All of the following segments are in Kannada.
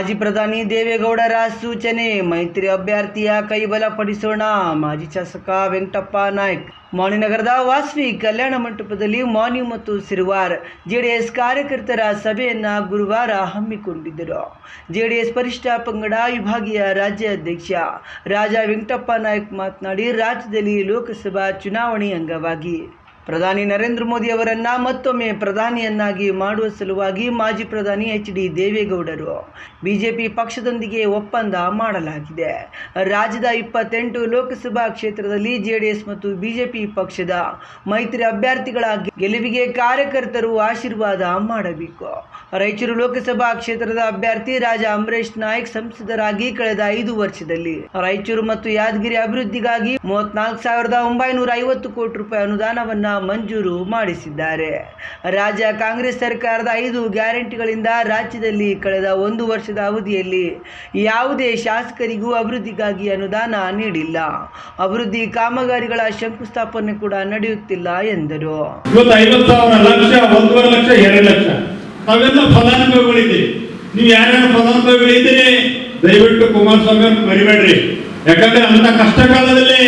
ಮಾಜಿ ಪ್ರಧಾನಿ ದೇವೇಗೌಡರ ಸೂಚನೆ, ಮೈತ್ರಿ ಅಭ್ಯರ್ಥಿಯ ಕೈಬಲಪಡಿಸೋಣ, ಮಾಜಿ ಶಾಸಕ ವೆಂಕಟಪ್ಪ ನಾಯ್ಕ್. ಮಾಣಿನಗರದ ವಾಸವಿ ಕಲ್ಯಾಣ ಮಂಟಪದಲ್ಲಿ ಮಾನಿ ಮತ್ತು ಸಿರುವಾರ್. ಜೆಡಿಎಸ್ ಕಾರ್ಯಕರ್ತರ ಸಭೆಯನ್ನ ಗುರುವಾರ ಹಮ್ಮಿಕೊಂಡಿದ್ದರು. ಜೆಡಿಎಸ್ ಪರಿಷ್ಠ ಪಂಗಡ ವಿಭಾಗೀಯ ರಾಜ್ಯಾಧ್ಯಕ್ಷ ರಾಜ ವೆಂಕಟಪ್ಪ ನಾಯ್ಕ ಮಾತನಾಡಿ, ರಾಜ್ಯದಲ್ಲಿ ಲೋಕಸಭಾ ಚುನಾವಣೆ ಅಂಗವಾಗಿ. ಪ್ರಧಾನಿ ನರೇಂದ್ರ ಮೋದಿ ಅವರನ್ನ ಮತ್ತೊಮ್ಮೆ ಪ್ರಧಾನಿಯನ್ನಾಗಿ ಮಾಡುವ ಸಲುವಾಗಿ ಮಾಜಿ ಪ್ರಧಾನಿ ಎಚ್ ಡಿ ದೇವೇಗೌಡರು ಬಿಜೆಪಿ ಪಕ್ಷದೊಂದಿಗೆ ಒಪ್ಪಂದ ಮಾಡಲಾಗಿದೆ. ರಾಜ್ಯದ ಇಪ್ಪತ್ತೆಂಟು ಲೋಕಸಭಾ ಕ್ಷೇತ್ರದಲ್ಲಿ ಜೆಡಿಎಸ್ ಮತ್ತು ಬಿಜೆಪಿ ಪಕ್ಷದ ಮೈತ್ರಿ ಅಭ್ಯರ್ಥಿಗಳ ಗೆಲುವಿಗೆ ಕಾರ್ಯಕರ್ತರು ಆಶೀರ್ವಾದ ಮಾಡಬೇಕು. ರಾಯಚೂರು ಲೋಕಸಭಾ ಕ್ಷೇತ್ರದ ಅಭ್ಯರ್ಥಿ ರಾಜ ಅಮರೇಶ್ ನಾಯ್ಕ್ ಸಂಸದರಾಗಿ ಕಳೆದ ಐದು ವರ್ಷದಲ್ಲಿ ರಾಯಚೂರು ಮತ್ತು ಯಾದಗಿರಿ ಅಭಿವೃದ್ಧಿಗಾಗಿ ಮೂವತ್ನಾಲ್ಕು ಸಾವಿರದ ಒಂಬೈನೂರ ಐವತ್ತು ಕೋಟಿ ರೂಪಾಯಿ ಅನುದಾನವನ್ನ ಮಂಜೂರು ಮಾಡಿಸಿದ್ದಾರೆ. ರಾಜ್ಯ ಕಾಂಗ್ರೆಸ್ ಸರ್ಕಾರದ ಐದು ಗ್ಯಾರಂಟಿಗಳಿಂದ ರಾಜ್ಯದಲ್ಲಿ ಕಳೆದ ಒಂದು ವರ್ಷದ ಅವಧಿಯಲ್ಲಿ ಯಾವುದೇ ಶಾಸಕರಿಗೂ ಅಭಿವೃದ್ಧಿಗಾಗಿ ಅನುದಾನ ನೀಡಿಲ್ಲ. ಅಭಿವೃದ್ಧಿ ಕಾಮಗಾರಿಗಳ ಶಂಕುಸ್ಥಾಪನೆ ಕೂಡ ನಡೆಯುತ್ತಿಲ್ಲ ಎಂದರು. ನೀವು ಯಾರ್ಯಾರು ಫಲಾನುಭವಿಗಳಿದ್ದೀರಿ, ದಯವಿಟ್ಟು ಕುಮಾರಸ್ವಾಮಿ ಅವ್ರನ್ನ ಯಾಕಂದ್ರೆ ಅಂತ ಕಷ್ಟ ಕಾಲದಲ್ಲಿ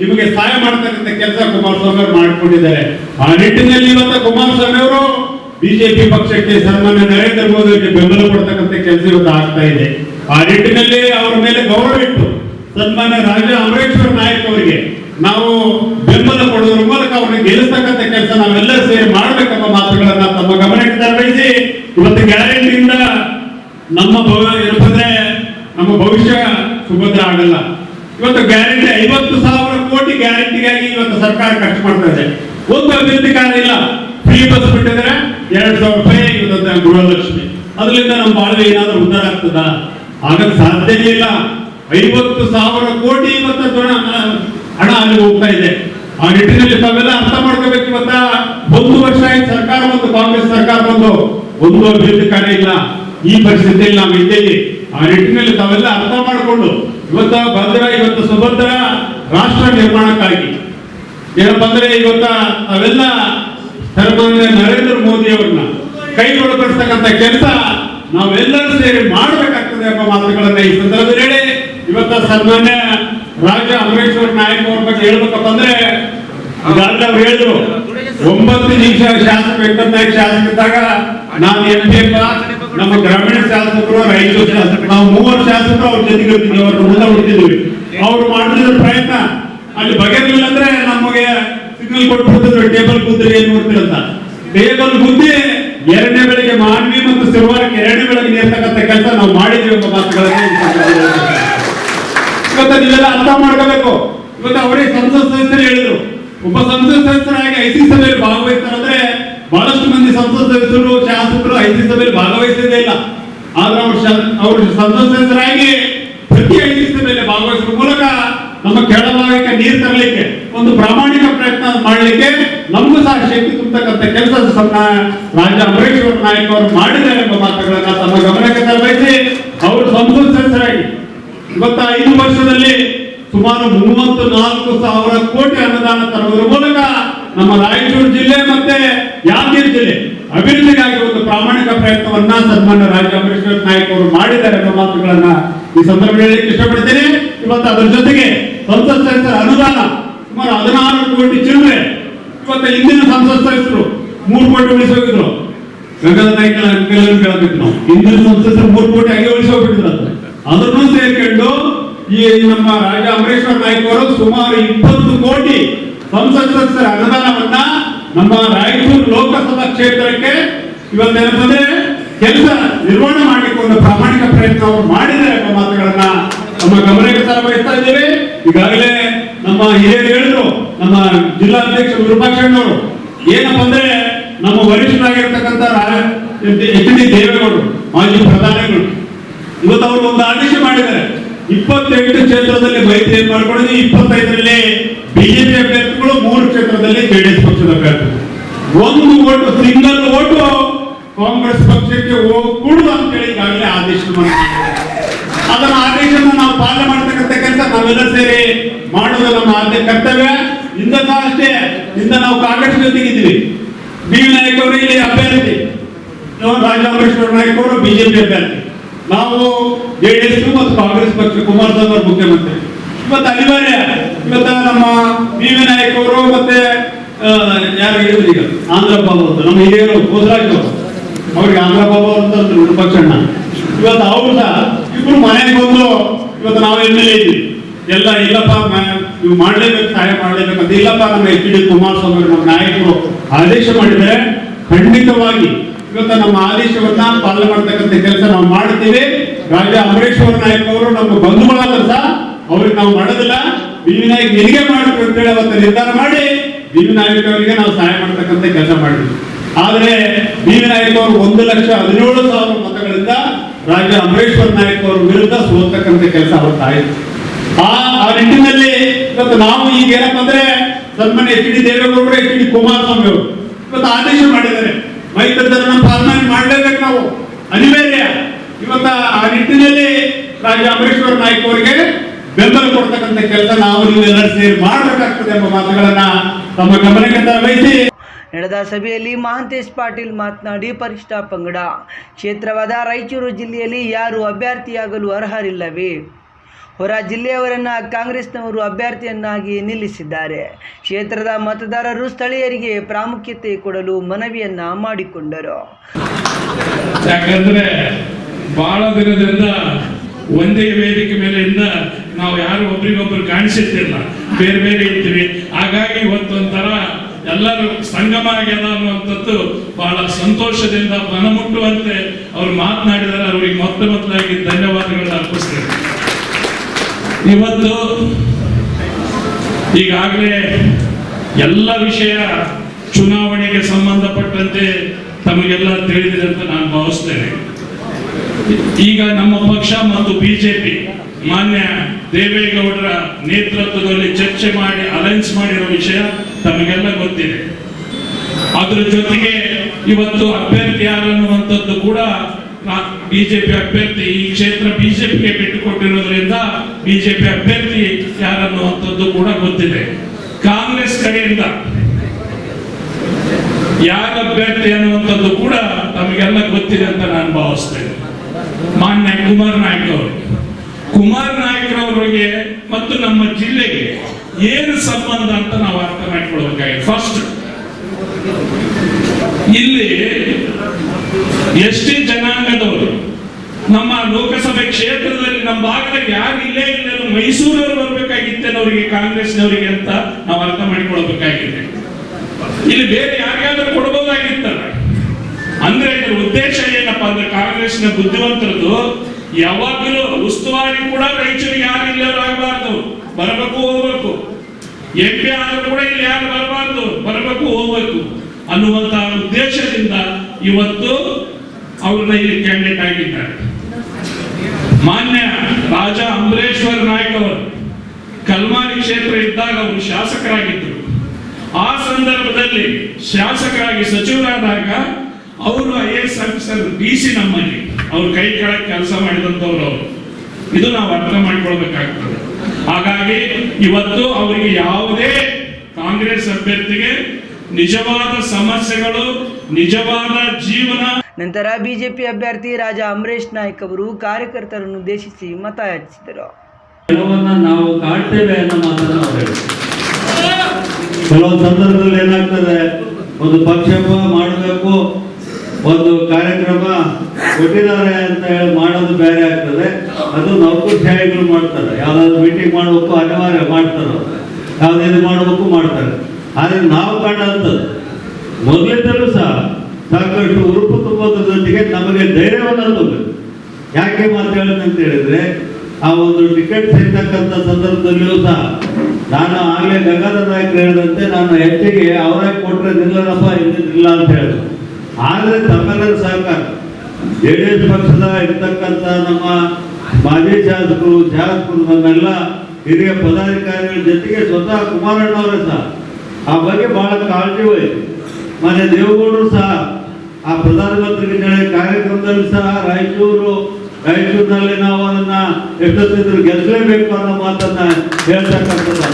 ನಿಮಗೆ ಸಹಾಯ ಮಾಡ್ತಕ್ಕಂಥ ಕೆಲಸ ಕುಮಾರಸ್ವಾಮಿ ಅವರು ಮಾಡಿಕೊಂಡಿದ್ದಾರೆ. ಆ ನಿಟ್ಟಿನಲ್ಲಿ ಇವತ್ತು ಕುಮಾರಸ್ವಾಮಿ ಅವರು ಬಿಜೆಪಿ ಪಕ್ಷಕ್ಕೆ ಸನ್ಮಾನ್ಯ ನರೇಂದ್ರ ಮೋದಿ ಅವರಿಗೆ ಬೆಂಬಲ ಕೊಡ್ತಕ್ಕಂಥ ಕೆಲಸ ಇವತ್ತು ಆಗ್ತಾ ಇದೆ. ಆ ನಿಟ್ಟಿನಲ್ಲಿ ಅವರ ಮೇಲೆ ಗೌರವ ಇಟ್ಟು ಸನ್ಮಾನ್ಯ ರಾಜ ಅಮರೇಶ್ವರ ನಾಯಕ್ ಅವರಿಗೆ ನಾವು ಬೆಂಬಲ ಕೊಡೋದ್ರ ಮೂಲಕ ಅವರಿಗೆ ಗೆಲ್ಲಿಸ್ತಕ್ಕಂಥ ಕೆಲಸ ನಾವೆಲ್ಲ ಸೇರಿ ಮಾಡಬೇಕೆಂಬ ಮಾತುಗಳನ್ನ ತಮ್ಮ ಗಮನಕ್ಕೆ ತರಬೇಸಿ ಇವತ್ತು ಗ್ಯಾರಂಟಿಯಿಂದ ನಮ್ಮ ಭವ ನಮ್ಮ ಭವಿಷ್ಯ ಸುಭದ್ರ ಆಗಲ್ಲ. ಇವತ್ತು ಗ್ಯಾರಂಟಿ ಐವತ್ತು ಸಾವಿರ ಕೋಟಿ ಗ್ಯಾರಂಟಿಗಾಗಿ ಇವತ್ತು ಸರ್ಕಾರ ಖರ್ಚು ಮಾಡ್ತಾ ಇದೆ. ಒಂದು ಅಭಿವೃದ್ಧಿ ಕಾರ್ಯ ಇಲ್ಲ. ಫ್ರೀ ಬಸ್ ಬಿಟ್ಟಿದ್ರೆ ಎರಡು ಸಾವಿರ ರೂಪಾಯಿ ಇವತ್ತು ಗೃಹಲಕ್ಷ್ಮಿ. ಅದರಿಂದ ನಮ್ಮ ಬಾಳ್ವೆ ಏನಾದ್ರೂ ಉದ್ದಾರ ಆಗ್ತದ? ಆಗಕ್ಕೆ ಸಾಧ್ಯನೇ ಇಲ್ಲ. ಐವತ್ತು ಸಾವಿರ ಕೋಟಿ ಇವತ್ತು ದೊಣ- ಹಣ ಅಲ್ಲಿ ಹೋಗ್ತಾ ಇದೆ. ಆ ನಿಟ್ಟಿನಲ್ಲಿ ತಾವೆಲ್ಲ ಅರ್ಥ ಮಾಡ್ಕೋಬೇಕು ಇವತ್ತ. ಒಂದು ವರ್ಷ ಆಯ್ತು ಸರ್ಕಾರ ಬಂದು ಕಾಂಗ್ರೆಸ್ ಸರ್ಕಾರ ಬಂದು ಒಂದು ಅಭಿವೃದ್ಧಿ ಕಾರ್ಯ ಇಲ್ಲ. ಈ ಪರಿಸ್ಥಿತಿಯಲ್ಲಿ ನಾವು ಇದ್ದೇವೆ. ಆ ನಿಟ್ಟಿನಲ್ಲಿ ತಾವೆಲ್ಲ ಅರ್ಥ ಮಾಡಿಕೊಂಡು ಇವತ್ತ ಬಂದ್ರ ಇವತ್ತು ಸುಭದ್ರ ರಾಷ್ಟ್ರ ನಿರ್ಮಾಣಕ್ಕಾಗಿ. ಏನಪ್ಪ ಅಂದ್ರೆ ಇವತ್ತ ಅವೆಲ್ಲ ಸರ್ಮಾನ್ಯ ನರೇಂದ್ರ ಮೋದಿ ಅವ್ರನ್ನ ಕೈಗೊಳಪಡಿಸ್ತಕ್ಕಂಥ ಕೆಲಸ ನಾವೆಲ್ಲರೂ ಸೇರಿ ಮಾಡಬೇಕಾಗ್ತದೆ ಎಂಬ ಮಾತುಗಳನ್ನ ಈ ಸಂದರ್ಭದಲ್ಲಿ ಹೇಳಿ. ಇವತ್ತ ಸನ್ಮಾನ್ಯ ರಾಜ ಅಮರೇಶ್ವರ ನಾಯಕ್ ಅವ್ರ ಬಗ್ಗೆ ಹೇಳ್ಬೇಕಪ್ಪ ಅಂದ್ರೆ ಅವ್ರು ಹೇಳಿದ್ರು, ಒಂಬತ್ತು ನಿಮಿಷ ಶಾಸಕ ಶಾಸಕ ಇದ್ದಾಗ ನಾನು ಎಂ ಪಿ ನಮ್ಮ ಗ್ರಾಮೀಣ ಶಾಸಕರು ರೈತರು ಶಾಸಕರು ನಾವು ಮೂವರು ಶಾಸಕರು ಅವ್ರ ಜೊತೆಗೆ ಇರ್ತಿದ್ವಿ ಅವ್ರ ಮುಂದೆ ಅವ್ರು ಮಾಡಿದ ಪ್ರಯತ್ನ, ಅಲ್ಲಿ ಬಗೆರ್ಲಿಲ್ಲ ಅಂದ್ರೆ ನಮಗೆ ಸಿಗ್ನಲ್ ಕೊಟ್ಬಿಡ್ತಿದ್ರು, ಟೇಬಲ್ ಕೂತ್ರಿ ಏನ್ ನೋಡ್ತೀರಂತ ಟೇಬಲ್ ಬುದ್ಧಿ ಎರಡನೇ ಬೆಳಗ್ಗೆ ಮಾನ್ವಿ ಮತ್ತು ಸಿರುವಾರಕ್ಕೆ ಎರಡನೇ ಬೆಳಗ್ಗೆ ನೇರ್ತಕ್ಕಂಥ ಕೆಲಸ ನಾವು ಮಾಡಿದ್ವಿ ಎಂಬ ಮಾತುಗಳನ್ನು ಇವತ್ತು ಅರ್ಥ ಮಾಡ್ಕೋಬೇಕು. ಇವತ್ತು ಅವರೇ ಸಂಸತ್ ಸದಸ್ಯರು ಹೇಳಿದ್ರು. ಒಬ್ಬ ಸಂಸತ್ ಸದಸ್ಯರಾಗಿ ಐ ಸಿ ಸಭೆಯಲ್ಲಿ ಭಾಗವಹಿಸ್ತಾರಂದ್ರೆ ಬಹಳಷ್ಟು ಮಂದಿ ಸಂಸತ್ ಸದಸ್ಯರು ಮೇಲೆ ಸಿ ಸಭೆಯಲ್ಲಿ ಭಾಗವಹಿಸದೇ ಇಲ್ಲ. ಆದ್ರೆ ಅವರು ಅವರು ಅವ್ರು ಸದಸ್ಯರಾಗಿ ಪ್ರತಿ ಐದು ಸಭೆಯಲ್ಲಿ ಭಾಗವಹಿಸುವ ಮೂಲಕ ನಮ್ಮ ಕೆಳಭಾಗಕ್ಕೆ ನೀರು ತರಲಿಕ್ಕೆ, ಒಂದು ಪ್ರಾಮಾಣಿಕ ಪ್ರಯತ್ನ ಮಾಡಲಿಕ್ಕೆ ನಮಗೂ ಸಹ ಶಕ್ತಿ ತುಂಬತಕ್ಕಂಥ ಕೆಲಸ ರಾಜ ಅಮರೇಶ್ವರ ನಾಯಕ್ ಅವರು ಮಾಡಿದ್ದಾರೆ ಎಂಬ ಮಾತುಗಳನ್ನ ತಮ್ಮ ಗಮನಕ್ಕೆ ತರಬಯಸಿ ಅವರು ಸಂಸತ್ ಸದಸ್ಯರಾಗಿ ಇವತ್ತ ಐದು ವರ್ಷದಲ್ಲಿ ಸುಮಾರು ಮೂವತ್ತು ನಾಲ್ಕು ಸಾವಿರ ಕೋಟಿ ಅನುದಾನ ತರುವುದರ ಮೂಲಕ ನಮ್ಮ ರಾಯಚೂರು ಜಿಲ್ಲೆ ಮತ್ತೆ ಯಾದಗಿರಿ ಜಿಲ್ಲೆ ಅಭಿವೃದ್ಧಿಗಾಗಿ ಒಂದು ಪ್ರಾಮಾಣಿಕ ಪ್ರಯತ್ನವನ್ನ ಸನ್ಮಾನ್ಯ ರಾಜ ಅಂಬರೀಶ್ವರ್ ನಾಯಕ್ ಅವರು ಮಾಡಿದ್ದಾರೆ ಎಂಬ ಮಾತುಗಳನ್ನ ಈ ಸಂದರ್ಭದಲ್ಲಿ ಇಷ್ಟಪಡ್ತೇನೆ. ಇವತ್ತು ಅದರ ಜೊತೆಗೆ ಸಂಸತ್ ಸದಸ್ಯರ ಅನುದಾನ ಸುಮಾರು ಹದಿನಾರು ಕೋಟಿ ಚಿಲ್ಲರೆ. ಇವತ್ತು ಹಿಂದಿನ ಸಂಸತ್ ಸದಸ್ಯರು ಮೂರು ಕೋಟಿ ಉಳಿಸೋಗಿದ್ರು. ಗಂಗಾಧರ ನಾಯ್ಕ ಕೇಳಬೇಕು ನಾವು. ಹಿಂದಿನ ಸಂಸದರು ಮೂರು ಕೋಟಿ ಹಾಗೆ ಉಳಿಸೋಗ್ಬಿಟ್ಟಿದ್ರು ಅದನ್ನು ಸೇರ್ಕೊಂಡು ಈ ನಮ್ಮ ರಾಜ ಅಂಬರೀಶ್ವರ್ ನಾಯ್ಕ ಅವರು ಸುಮಾರು ಇಪ್ಪತ್ತು ಕೋಟಿ ಸಂಸತ್ ಸದಸ್ಯರ ಅನುದಾನವನ್ನ ನಮ್ಮ ರಾಯಚೂರು ಕ್ಷೇತ್ರಕ್ಕೆ ಇವತ್ತೇನಂತಂದ್ರೆ ಕೆಲಸ ನಿರ್ವಹಣೆ ಮಾಡಲಿಕ್ಕೆ ಒಂದು ಪ್ರಾಮಾಣಿಕ ಪ್ರಯತ್ನ ಅವರು ಮಾಡಿದ್ದಾರೆ ಎಂಬ ಮಾತುಗಳನ್ನ ನಮ್ಮ ಗಮನಕ್ಕೆ ತರಬಯಸ್ತಾ ಇದ್ದೇವೆ. ಈಗಾಗಲೇ ನಮ್ಮ ಹಿರಿಯರು ಹೇಳಿದ್ರು, ನಮ್ಮ ಜಿಲ್ಲಾಧ್ಯಕ್ಷ ವಿರೂಪಾಕ್ಷಣ್ಣವರು, ಏನಪ್ಪ ಅಂದ್ರೆ ನಮ್ಮ ವರಿಷ್ಠರಾಗಿರ್ತಕ್ಕಂಥ ಎಚ್ ಡಿ ದೇವೇಗೌಡರು, ಮಾಜಿ ಪ್ರಧಾನಿಗಳು. ಇವತ್ತು ಅವರು ಒಂದು ಆದೇಶ ಮಾಡಿದ್ದಾರೆ. ಇಪ್ಪತ್ತೆಂಟು ಕ್ಷೇತ್ರದಲ್ಲಿ ಮೈತ್ರಿ ಮಾಡ್ಕೊಂಡಿದ್ವಿ ಇಪ್ಪತ್ತೈದರಲ್ಲಿ ಬಿಜೆಪಿ ಅಭ್ಯರ್ಥಿಗಳು, ಮೂರು ಕ್ಷೇತ್ರದಲ್ಲಿ ಜೆಡಿಎಸ್ ಪಕ್ಷದ ಅಭ್ಯರ್ಥಿಗಳು. ಒಂದು ಓಟು, ಸಿಂಗಲ್ ಓಟು ಕಾಂಗ್ರೆಸ್ ಪಕ್ಷಕ್ಕೆ ಹೋಗ್ಕೂಡುದು ಅಂತೇಳಿ ಈಗಾಗಲೇ ಆದೇಶ ಅದನ್ನ ಆದೇಶವನ್ನು ನಾವು ಪಾಲನೆ ಮಾಡ್ತಕ್ಕಂಥ ಕೆಲಸ ನಾವೆಲ್ಲ ಸೇರಿ ಮಾಡುವುದು ನಮ್ಮ ಆದ್ಯ ಕರ್ತವ್ಯ. ಇಂದ ಸಹ ಅಷ್ಟೇ, ಇಂದ ನಾವು ಕಾಂಗ್ರೆಸ್ ಜೊತೆಗಿದ್ದೀವಿ. ಬಿ ನಾಯಕ್ ಅವರು ಇಲ್ಲಿ ಅಭ್ಯರ್ಥಿ. ರಾಜಾಮೇಶ್ವರ ನಾಯಕ್ ಅವರು ಬಿಜೆಪಿ ಅಭ್ಯರ್ಥಿ. ನಾವು ಜೆ ಡಿ ಎಸ್ ಮತ್ತು ಕಾಂಗ್ರೆಸ್ ಪಕ್ಷ ಕುಮಾರಸ್ವಾಮಿ ಅವರು ಮುಖ್ಯಮಂತ್ರಿ. ಇವತ್ತು ಅನಿವಾರ್ಯ, ಇವತ್ತ ನಮ್ಮ ಬಿ ವಿ ನಾಯಕ್ ಅವರು ಮತ್ತೆ ಯಾರು ಹೇಳಿದ್ರು ಈಗ? ಆಂಧ್ರ ಅವರು ನಮ್ಮ ಹಿರಿಯರು, ಬೋಸರಾಜ್ ಅವರು. ಅವ್ರಿಗೆ ಆಂಧ್ರ ಬಾಬು ಅಂತ ಅಂದ್ರು ವಿಪಕ್ಷಣ್ಣ ಇವತ್ತು ಅವ್ರು ಸಹ ಇಬ್ರು ಮನೆಗೆ ಬಂದು ಇವತ್ತು ನಾವು ಎಂ ಎಲ್ ಎ ಇದ್ವಿ ಎಲ್ಲ ಇಲ್ಲಪ್ಪ ನೀವು ಮಾಡ್ಲೇಬೇಕು, ಸಹಾಯ ಮಾಡ್ಲೇಬೇಕು ಅಂತ. ಇಲ್ಲಪ್ಪ, ನಮ್ಮ ಎಚ್ ಡಿ ಕುಮಾರಸ್ವಾಮಿ ನಮ್ಮ ನಾಯಕರು ಆದೇಶ ಮಾಡಿದರೆ ಖಂಡಿತವಾಗಿ ಇವತ್ತು ನಮ್ಮ ಆದೇಶವನ್ನ ಪಾಲನೆ ಮಾಡ್ತಕ್ಕಂಥ ಕೆಲಸ ನಾವು ಮಾಡ್ತೀವಿ. ರಾಜ ಅಮರೇಶ್ವರ ನಾಯಕ್ ಅವರು ನಮ್ಮ ಬಂಧುಗಳಾದ ಸಹ ಅವ್ರಿಗೆ ನಾವು ಮಾಡೋದಿಲ್ಲ. ಬಿ ವಿ ನಾಯಕ್ ನಿನಗೆ ಮಾಡಬೇಕು ಅಂತೇಳಿ ಅವತ್ತು ನಿರ್ಧಾರ ಮಾಡಿ ವಿ ನಾಯಕ್ ಅವರಿಗೆ ನಾವು ಸಹಾಯ ಮಾಡ್ತಕ್ಕಂಥ ಕೆಲಸ ಮಾಡಿದ್ವಿ. ಆದ್ರೆ ಬಿ ನಾಯಕ್ ಅವರು ಒಂದು ಲಕ್ಷ ಹದಿನೇಳು ಸಾವಿರ ಮತಗಳಿಂದ ರಾಜ್ಯ ಅಮರೇಶ್ವರ ನಾಯಕ್ ಅವರ ವಿರುದ್ಧ ಸೋಲ್ತಕ್ಕಂಥ ಕೆಲಸ ಅವತ್ತಾಯಿತು ಆ ಆ ನಿಟ್ಟಿನಲ್ಲಿ ಇವತ್ತು ನಾವು ಈಗ ಏನಪ್ಪ ಅಂದ್ರೆ ಸನ್ಮಾನ್ಯ ಎಚ್ ಡಿ ದೇವೇಗೌಡರು ಎಚ್ ಡಿ ಕುಮಾರಸ್ವಾಮಿ ಅವರು ಇವತ್ತು ಆದೇಶ ಮಾಡಿದ್ದಾರೆ. ಮೈತ್ರಿದರನ್ನ ಪಾಲನೆ ಮಾಡಲೇಬೇಕು ನಾವು. ಅನಿವಾರ್ಯ. ಇವತ್ತ ಆ ನಿಟ್ಟಿನಲ್ಲಿ ರಾಜ ಅಂಬರೀಶ್ವರ್ ನಾಯ್ಕ ಅವರಿಗೆ ಬೆಂಬಲ ಕೊಡ್ತಕ್ಕಂಥ ಕೆಲಸ ನಾವು ನೀವು ಎಲ್ಲರೂ ಸೇರಿ ಮಾಡಬೇಕಾಗ್ತದೆ ಎಂಬ ಮಾತುಗಳನ್ನ ತಮ್ಮ ಗಮನಕ್ಕೆ ವಹಿಸಿ ನಡೆದ ಸಭೆಯಲ್ಲಿ ಮಹಂತೇಶ್ ಪಾಟೀಲ್ ಮಾತನಾಡಿ, ಪರಿಷ್ಠ ಪಂಗಡ ಕ್ಷೇತ್ರವಾದ ರಾಯಚೂರು ಜಿಲ್ಲೆಯಲ್ಲಿ ಯಾರು ಅಭ್ಯರ್ಥಿಯಾಗಲು ಅರ್ಹರಿಲ್ಲವೇ? ಹೊರ ಜಿಲ್ಲೆಯವರನ್ನು ಕಾಂಗ್ರೆಸ್ನವರು ಅಭ್ಯರ್ಥಿಯನ್ನಾಗಿ ನಿಲ್ಲಿಸಿದ್ದಾರೆ. ಕ್ಷೇತ್ರದ ಮತದಾರರು ಸ್ಥಳೀಯರಿಗೆ ಪ್ರಾಮುಖ್ಯತೆ ಕೊಡಲು ಮನವಿಯನ್ನ ಮಾಡಿಕೊಂಡರು. ಯಾಕಂದ್ರೆ ಬಹಳ ದಿನದಿಂದ ಒಂದೇ ವೇದಿಕೆ ಮೇಲಿಂದ ನಾವು ಯಾರು ಒಬ್ರಿಗೊಬ್ರು ಕಾಣಿಸುತ್ತಿಲ್ಲ ಬೇರೆ ಬೇರೆ ಇರ್ತೀವಿ ಹಾಗಾಗಿ ಇವತ್ತೊಂಥರ ಎಲ್ಲರೂ ಸಂಗಮ ಆಗ್ಯದ ಅನ್ನುವಂಥದ್ದು ಬಹಳ ಸಂತೋಷದಿಂದ ಮನಮುಟ್ಟುವಂತೆ ಅವ್ರು ಮಾತನಾಡಿದರೆ ಅವ್ರಿಗೆ ಮೊತ್ತ ಮೊದಲಾಗಿ ಧನ್ಯವಾದಗಳನ್ನ ಅರ್ಪಿಸ್ತೇನೆ. ಇವತ್ತು ಈಗಾಗಲೇ ಎಲ್ಲ ವಿಷಯ ಚುನಾವಣೆಗೆ ಸಂಬಂಧಪಟ್ಟಂತೆ ತಮಗೆಲ್ಲ ತಿಳಿದಿದೆ ಅಂತ ನಾನು ಭಾವಿಸ್ತೇನೆ. ಈಗ ನಮ್ಮ ಪಕ್ಷ ಮತ್ತು ಬಿಜೆಪಿ ಮಾನ್ಯ ದೇವೇಗೌಡರ ನೇತೃತ್ವದಲ್ಲಿ ಚರ್ಚೆ ಮಾಡಿ ಅಲೈನ್ಸ್ ಮಾಡಿರೋ ವಿಷಯ ತಮಗೆಲ್ಲ ಗೊತ್ತಿದೆ. ಅದ್ರ ಜೊತೆಗೆ ಇವತ್ತು ಅಭ್ಯರ್ಥಿ ಯಾರು ಅನ್ನುವಂಥದ್ದು ಕೂಡ ಬಿಜೆಪಿ ಅಭ್ಯರ್ಥಿ ಈ ಕ್ಷೇತ್ರ ಬಿಜೆಪಿಗೆ ಬಿಟ್ಟುಕೊಟ್ಟಿರೋದ್ರಿಂದ ಬಿಜೆಪಿ ಅಭ್ಯರ್ಥಿ ಯಾರನ್ನುವಂಥದ್ದು ಕೂಡ ಗೊತ್ತಿದೆ. ಕಾಂಗ್ರೆಸ್ ಕಡೆಯಿಂದ ಯಾರ ಅಭ್ಯರ್ಥಿ ಅನ್ನುವಂಥದ್ದು ಕೂಡ ತಮಗೆಲ್ಲ ಗೊತ್ತಿದೆ ಅಂತ ನಾನು ಭಾವಿಸ್ತೇನೆ. ಮಾನ್ಯ ಕುಮಾರ್ ನಾಯ್ಕ ಅವರು ಕುಮಾರ್ ನಾಯ್ಕರವರಿಗೆ ಮತ್ತು ನಮ್ಮ ಜಿಲ್ಲೆಗೆ ಏನು ಸಂಬಂಧ ಅಂತ ನಾವು ಅರ್ಥ ಮಾಡ್ಕೊಳ್ಬೇಕಾಗಿದೆ. ಫಸ್ಟ್ ಇಲ್ಲಿ ಎಷ್ಟೇ ಜನಾಂಗದವರು ನಮ್ಮ ಲೋಕಸಭೆ ಕ್ಷೇತ್ರದಲ್ಲಿ ನಮ್ಮ ಭಾಗದಲ್ಲಿ ಯಾರು ಇಲ್ಲೇ ಇಲ್ಲ ಮೈಸೂರವರು ಬರ್ಬೇಕಾಗಿತ್ತೇನವರಿಗೆ ಕಾಂಗ್ರೆಸ್ನವರಿಗೆ ಅಂತ ನಾವು ಅರ್ಥ ಮಾಡಿಕೊಳ್ಬೇಕಾಗಿದೆ. ಇಲ್ಲಿ ಬೇರೆ ಯಾರಿಗಾದ್ರೂ ಕೊಡಬಹುದಾಗಿತ್ತಲ್ಲ ಅಂದ್ರೆ ಇದ್ರ ಉದ್ದೇಶ ಏನಪ್ಪಾ ಅಂದ್ರೆ ಕಾಂಗ್ರೆಸ್ನ ಬುದ್ಧಿವಂತರದು ಯಾವಾಗಲೂ ಉಸ್ತುವಾರಿ ಕೂಡ ರಾಯಚೂರಿಗೆ ಯಾರು ಬರಬೇಕು, ಹೋಗ್ಬೇಕು. ಎಂ ಪಿ ಆದ್ರೂ ಕೂಡ ಇಲ್ಲಿ ಯಾರು ಬರಬಾರ್ದು. ಬರಬೇಕು, ಹೋಗ್ಬೇಕು ಅನ್ನುವಂತ ಉದ್ದೇಶದಿಂದ ಇವತ್ತು ಅವ್ರನ್ನ ಇಲ್ಲಿ ಕ್ಯಾಂಡಿಡೇಟ್ ಆಗಿದ್ದಾರೆ. ಮಾನ್ಯ ರಾಜ ಅಂಬರೇಶ್ವರ ನಾಯ್ಕ ಅವರು ಕಲ್ಮಾರಿ ಕ್ಷೇತ್ರ ಇದ್ದಾಗ ಅವರು ಶಾಸಕರಾಗಿದ್ದರು. ಆ ಸಂದರ್ಭದಲ್ಲಿ ಶಾಸಕರಾಗಿ ಸಚಿವರಾದಾಗ ಅವರು I S officer D C ನಮ್ಮಲ್ಲಿ. ಅವ್ರ ಕೈ ಕೆಳಗೆ ಕೆಲಸ ಮಾಡಿದಂಥವ್ರು. ಅವರು ಇದು ನಾವು ಅರ್ಥ ಮಾಡ್ಕೊಳ್ಬೇಕಾಗ್ತದೆ. ಹಾಗಾಗಿ ಇವತ್ತು ಅವರಿಗೆ ಯಾವುದೇ ಕಾಂಗ್ರೆಸ್ ಅಭ್ಯರ್ಥಿಗೆ ನಿಜವಾದ ಸಮಸ್ಯೆಗಳು ನಿಜವಾದ ಜೀವನ ನಂತರ ಬಿಜೆಪಿ ಅಭ್ಯರ್ಥಿ ರಾಜ ಅಮರೇಶ್ ನಾಯ್ಕ್ ಅವರು ಕಾರ್ಯಕರ್ತರನ್ನು ಉದ್ದೇಶಿಸಿ ಮತ ಯಾಚಿಸಿದರು. ಕೆಲವನ್ನ ನಾವು ಕಾಣ್ತೇವೆ ಅನ್ನೋ ಮಾತನ್ನ. ಕೆಲವೊಂದು ಸಂದರ್ಭದಲ್ಲಿ ಏನಾಗ್ತದೆ ಒಂದು ಪಕ್ಷ ಮಾಡಬೇಕು ಒಂದು ಕಾರ್ಯಕ್ರಮ ಕೊಟ್ಟಿದ್ದಾರೆ ಅಂತ ಹೇಳಿ ಮಾಡೋದು ಬೇರೆ ಆಗ್ತದೆ. ಅದು ನೌಕರಶಾಹಿಗಳು ಮಾಡ್ತಾರೆ. ಯಾವ್ದಾದ್ರು ಮೀಟಿಂಗ್ ಮಾಡಬೇಕು, ಅನಿವಾರ್ಯ ಮಾಡ್ತಾರೆ. ಯಾವ್ದು ಮಾಡಬೇಕು ಮಾಡ್ತಾರೆ. ಆದರೆ ನಾವು ಕಂಡಂಥದ್ದು ಮೊದಲಿದ್ದರೂ ಸಹ ಸಾಕಷ್ಟು ಉರುಪು ಜೊತೆಗೆ ನಮಗೆ ಧೈರ್ಯವನ್ನು ತುಂಬಬೇಕು ಯಾಕೆ ಮಾತು ಹೇಳಿದೆ ಅಂತ ಹೇಳಿದ್ರೆ, ಆ ಒಂದು ಟಿಕೆಟ್ ಸಿಗ್ತಕ್ಕಂಥ ಸಂದರ್ಭದಲ್ಲಿಯೂ ಸಹ ನಾನು ಆಗಲೇ ಗಂಗಾಧರ ನಾಯಕರು ಹೇಳಿದಂತೆ ನಾನು ಹೆಚ್ಚಿಗೆ ಅವರೇ ಕೊಟ್ಟರೆ ನಿಲ್ಲಲಪ್ಪ ಇಲ್ಲ ಅಂತ ಹೇಳಿದ್ರು. ಆದರೆ ತಮ್ಮೆಲ್ಲರ ಸಹಕಾರ. ಜೆ ಡಿ ಎಸ್ ಪಕ್ಷದ ಇರ್ತಕ್ಕಂಥ ನಮ್ಮ ಮಾಜಿ ಶಾಸಕರು ಶಾಸಕರು ನಮ್ಮೆಲ್ಲ ಹಿರಿಯ ಪದಾಧಿಕಾರಿಗಳ ಜೊತೆಗೆ ಸ್ವತಃ ಕುಮಾರಣ್ಣವರೇ ಸಹ. ಆ ಬಗ್ಗೆ ಬಹಳ ಕಾಳಜಿ ವಹಿಸಿ. ಮನೆ ದೇವೇಗೌಡರು ಸಹ, ಆ ಪ್ರಧಾನಮಂತ್ರಿ ಕಾರ್ಯಕ್ರಮದಲ್ಲಿ ಸಹ ರಾಯಚೂರು, ರಾಯಚೂರಿನಲ್ಲಿ ನಾವು ಅದನ್ನ ಎಷ್ಟೊತ್ತಿದ್ರು ಗೆಲ್ಲಲೇಬೇಕು ಅನ್ನೋ ಮಾತನ್ನ ಹೇಳ್ತಕ್ಕಂಥದ್ದು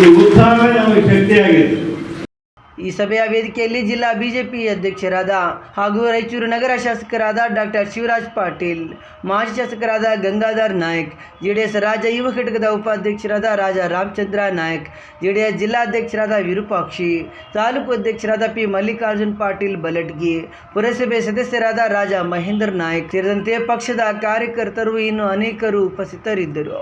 ಈ ಉತ್ಸಾಹವೇ ನಮಗೆ ಶಕ್ತಿಯಾಗಿದೆ. ಈ ಸಭೆಯ ವೇದಿಕೆಯಲ್ಲಿ ಜಿಲ್ಲಾ ಬಿಜೆಪಿ ಅಧ್ಯಕ್ಷರಾದ ಹಾಗೂ ರಾಯಚೂರು ನಗರ ಶಾಸಕರಾದ ಡಾಕ್ಟರ್ ಶಿವರಾಜ್ ಪಾಟೀಲ್, ಮಾಜಿ ಶಾಸಕರಾದ ಗಂಗಾಧರ್ ನಾಯಕ್, ಜೆಡಿಎಸ್ ರಾಜ್ಯ ಯುವ ಘಟಕದ ಉಪಾಧ್ಯಕ್ಷರಾದ ರಾಜ ರಾಮಚಂದ್ರ ನಾಯಕ್, ಜೆಡಿಎಸ್ ಜಿಲ್ಲಾಧ್ಯಕ್ಷರಾದ ವಿರೂಪಾಕ್ಷಿ, ತಾಲೂಕು ಅಧ್ಯಕ್ಷರಾದ ಪಿ ಮಲ್ಲಿಕಾರ್ಜುನ್ ಪಾಟೀಲ್ ಬಲಟ್ಗಿ, ಪುರಸಭೆ ಸದಸ್ಯರಾದ ರಾಜ ಮಹೇಂದ್ರ ನಾಯಕ್ ಸೇರಿದಂತೆ ಪಕ್ಷದ ಕಾರ್ಯಕರ್ತರು ಇನ್ನು ಅನೇಕರು ಉಪಸ್ಥಿತರಿದ್ದರು.